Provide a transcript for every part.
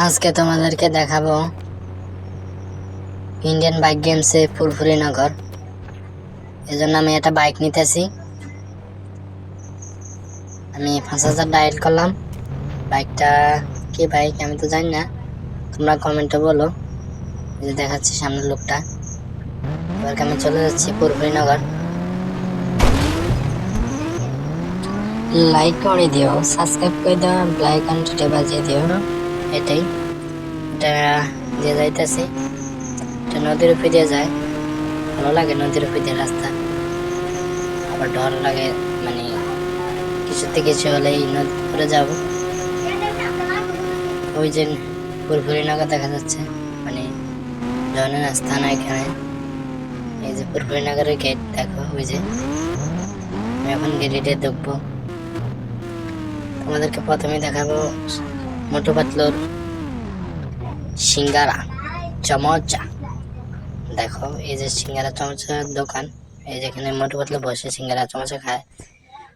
আজকে তোমাদেরকে দেখাবো ইন্ডিয়ান বাইক গেমসে ফুরফুরি নগর। এই জন্য আমি একটা বাইক নিতেছি। আমি পাঁচ হাজার ডায়েল করলাম। বাইকটা কি বাইক আমি তো জানি না। তোমরা কমেন্টে বলো। যে দেখাচ্ছি সামনের লোকটা। এবার আমি চলে যাচ্ছি ফুরফুরি নগর। লাইক করে দিও সাবস্ক্রাইব করে দাও লাইক ঘন্টাটা বাজিয়ে দিও। এটাই। এটা দিয়ে যাইতেছি, এটা নদীর উপরে দিয়ে যায়। ভালো লাগে নদীর উপরে দিয়ে রাস্তা। আবার ডর লাগে মানে কিছুতে কিছু হলে এই নদী উপরে যাব। ওই যে পুরপুরি নগর দেখা যাচ্ছে মানে জনের স্থান এখানে। এই যে পুরপুরি নগরের গেট দেখো, ওই যে। আমি এখন গেটে ঢুকবো তোমাদেরকে প্রথমে দেখাবো মোটু পাতলুর সিঙ্গারা, চমচা। দেখো, এই যে সিঙ্গারা, চমচার দোকান। এই যেখানে মোটু পাতলু বসে, সিঙ্গারা, চমচা খায়।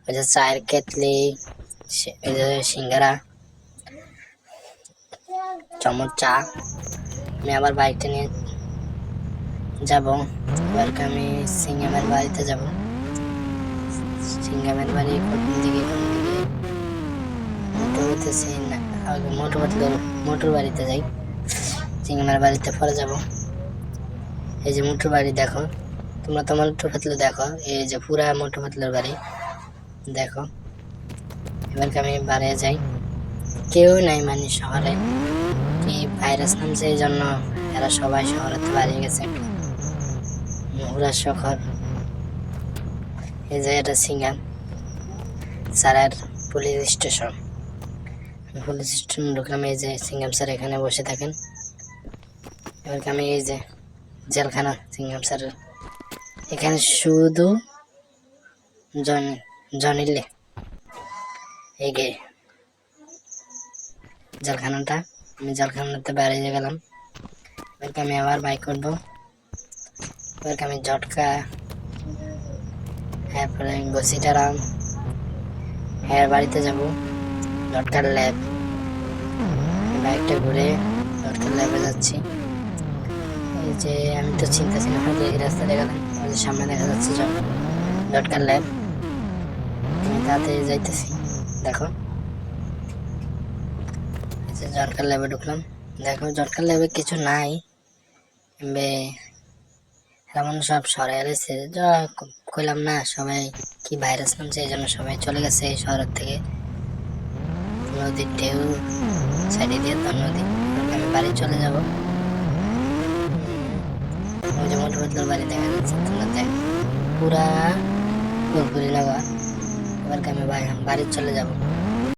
ওই যে চায়ের কেটলি এই যে সিঙ্গারা, চমচা। আমি আবার বাইকটা নিয়ে যাব। এবার আমি সিঙ্গামের বাড়িতে যাব। সিঙ্গামের বাড়ি কোন দিকে? কোন হইতেছি না, আগে মোটর পাতলুর মোটর বাড়িতে যাই চিংমার বাড়িতে, পরে যাব। এই যে মোটর বাড়ি দেখো, তোমরা তো মোটর পাতলু দেখো, এই যে পুরা মোটর পাতলুর বাড়ি, দেখো। এবার আমি বাড়ি যাই? কেউ নাই মানে শহরে। কি ভাইরাস নামছে এই জন্য এরা সবাই শহরে তো বাড়িয়ে গেছে। পুরা শহর। এই যে এটা সিঙ্গাম স্যারের পুলিশ স্টেশন। পুলিশ স্টেশন ঢুকলাম এই যে সিঙ্গাম স্যার এখানে বসে থাকেন। এবার আমি এই যে জেলখানা সিঙ্গাম স্যার। এখানে শুধু জন জনিলে এই গে জেলখানাটা, আমি জেলখানাতে বেরিয়ে গেলাম। এবার আমি আবার বাইক করব। এবার আমি ঝটকা, তারপরে বসিটারাম হ্যাঁ বাড়িতে যাব। ঝটকার ল্যাব। বাইকটা ঘুরে ঝটকার ল্যাবে যাচ্ছি। এই যে আমি তো চিন্তা ছিল না এই রাস্তা দেখালাম সামনে দেখা যাচ্ছে ঝটকার ল্যাব। তাড়াতাড়ি যাইতেছি, দেখো। ঝটকার ল্যাবে ঢুকলাম। দেখো ঝটকার ল্যাবে কিছু নাই। এমন সব সরাই যা কইলাম না, সবাই কি ভাইরাস নামছে, এই জন্য সবাই চলে গেছে এই শহরের থেকে। নদীর ঢেউ সাইডে দিয়ে তো নদী আমি বাড়ি চলে যাব। যে মোটর বদলার বাড়ি দেখা যাচ্ছে, তোমরা দেখ। পুরা পুরপুরি নগর। এবার আমি বাড়ি চলে যাব।